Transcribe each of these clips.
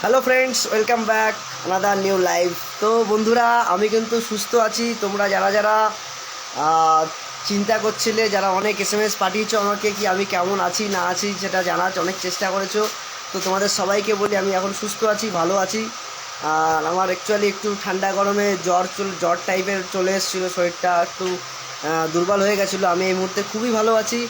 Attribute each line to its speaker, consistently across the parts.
Speaker 1: Hello friends welcome back another new live তো বন্ধুরা, আমি কিন্তু সুস্থ আছি। তোমরা যারা যারা চিন্তা করছিলে, যারা অনেক এস এম এস পাঠিয়েছো আমাকে কি আমি কেমন আছি, না আছি, সেটা জানার অনেক চেষ্টা করেছ। তো তোমাদের সবাইকে বলি, আমি এখন সুস্থ আছি, ভালো আছি। আর আমার অ্যাকচুয়ালি একটু ঠান্ডা গরমে জ্বর চল, জ্বর টাইপের চলে এসেছিল, শরীরটা একটু দুর্বল হয়ে গেছিল। আমি এই মুহূর্তে খুবই ভালো আছি।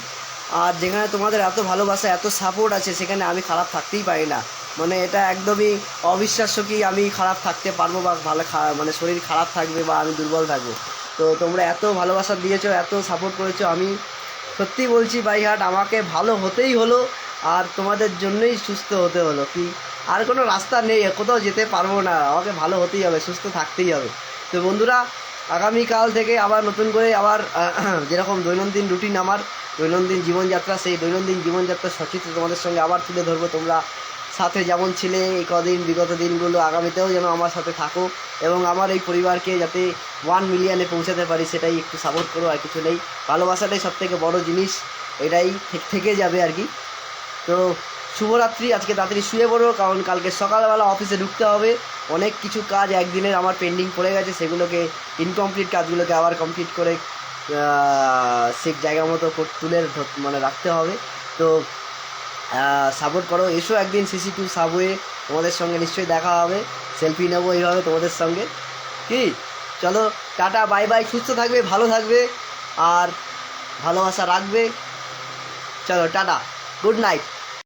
Speaker 1: আর যেখানে তোমাদের এত ভালোবাসা, এত সাপোর্ট আছে, সেখানে আমি খারাপ থাকতেই পারি না। মানে এটা একদমই অবিশ্বাস্য কি আমি খারাপ থাকতে পারব বা ভালো মানে শরীর খারাপ থাকবে বা আমি দুর্বল থাকব। তো তোমরা এত ভালোবাসা দিয়েছ, এত সাপোর্ট করেছ, আমি সত্যি বলছি বাইহাট, আমাকে ভালো হতেই হলো আর তোমাদের জন্যই সুস্থ হতে হলো কি। আর কোনো রাস্তা নেই, কোথাও যেতে পারব না, আমাকে ভালো হতেই হবে, সুস্থ থাকতেই হবে। তো বন্ধুরা আগামীকাল থেকে আবার নতুন করে আবার যেরকম দৈনন্দিন রুটিন আমার, দৈনন্দিন জীবনযাত্রা, সেই দৈনন্দিন জীবনযাত্রা সচিত্র তোমাদের সঙ্গে আবার তুলে ধরবো। তোমরা সাথে যেমন ছিলে, এই কদিন, বিগত দিনগুলো, আগামীতেও যেন আমার সাথে থাকো এবং আমার এই পরিবারকে যাতে ওয়ান মিলিয়নে পৌঁছাতে পারি, সেটাই একটু সাপোর্ট করো, আর কিছু নেই। ভালোবাসাটাই সব থেকে বড়ো জিনিস, এটাই থেকে যাবে আর কি। তো, শুভরাত্রি, আজকে তাড়াতাড়ি শুয়ে পড়ো, কারণ কালকে সকালবেলা অফিসে ঢুকতে হবে। অনেক কিছু কাজ একদিনের আমার পেন্ডিং পড়ে গেছে, সেগুলোকে ইনকমপ্লিট কাজগুলোকে আবার কমপ্লিট করে সেই জায়গা মতো তুলে মানে রাখতে হবে। তো সাপোর্ট করো, এসো একদিন সিসি টু সাবওয়ে তোমাদের সঙ্গে নিশ্চয়ই দেখা হবে সেলফি নেব এইভাবে তোমাদের সঙ্গে। কি? চলো, টাটা বাই বাই সুস্থ থাকবে, ভালো থাকবে, আর ভালোবাসা রাখবে। চলো, টাটা গুড নাইট